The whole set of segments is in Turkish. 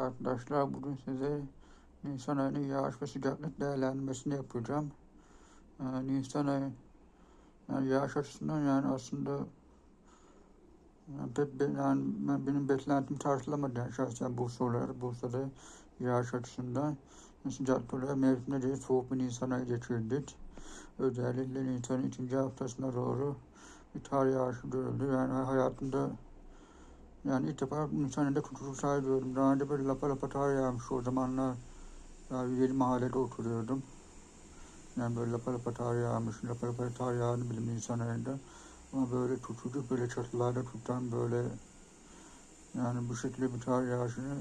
Arkadaşlar. Bugün size Nisan ayının yağış ve sıcaklık değerlendirmesini yapacağım. Ee, Nisan ayı yani yağış açısından yani aslında yani, pek, yani ben- benim beklentim tartılamadı yani şahsen Bursa olarak. Bursa'da yağış açısından sıcaklık olarak mevsimde soğuk bir Nisan ayı geçirdik. Özellikle Nisan'ın ikinci haftasına doğru bir kar yağışı görüldü. Yani hayatımda yani ilk defa Nisan'da sahil gördüm. Daha önce böyle lapa lapa tar yağmış o zamanlar. Daha yeni mahallede oturuyordum. Yani böyle lapa lapa tar yağmış. Lapa lapa tar yağını bilim Nisan ayında. Ama böyle tutucu böyle çatılarda tutan böyle yani bu şekilde bir tar yağışını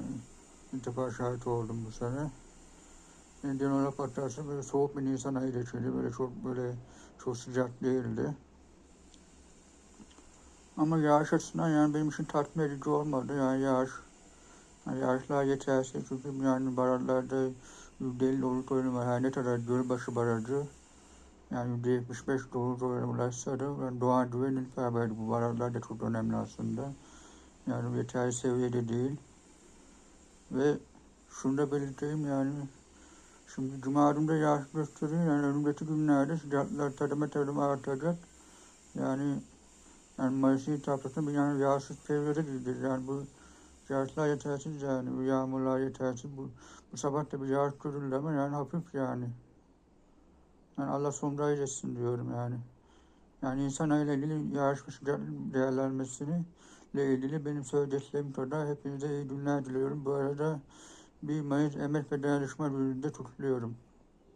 ilk defa şahit oldum bu sene. Indian olarak bakarsa böyle soğuk bir Nisan ayı geçirdi. Böyle çok böyle çok sıcak değildi. Ama yağış açısından yani benim için tatmin edici olmadı. Yani yağış, yani yağışlar yetersiz çünkü yani barajlarda %50 dolu oranı var. Her ne kadar Gölbaşı Barajı yani %75 dolu oranı ulaşsa da yani doğa güvenlik beraber bu barajlar da çok önemli aslında. Yani yeterli seviyede değil. Ve şunu da belirteyim yani şimdi Cuma günde yağış gösteriyor yani önümüzdeki günlerde sıcaklıklar tademe tademe artacak. Yani yani Mayıs'ın haftasında bir yani yağsız seviyede gidiyor. Yani bu yağışlar yetersiz yani. Bu yağmurlar yetersiz. Bu, bu sabah da bir yağış görüldü ama yani hafif yani. Yani Allah sonunda eylesin diyorum yani. Yani insan ayıyla ilgili yağış ve değerlenmesini ile ilgili benim söyleyeceklerim kadar hepinize iyi günler diliyorum. Bu arada bir Mayıs Emek ve Dayanışma Günü'nde kutluyorum.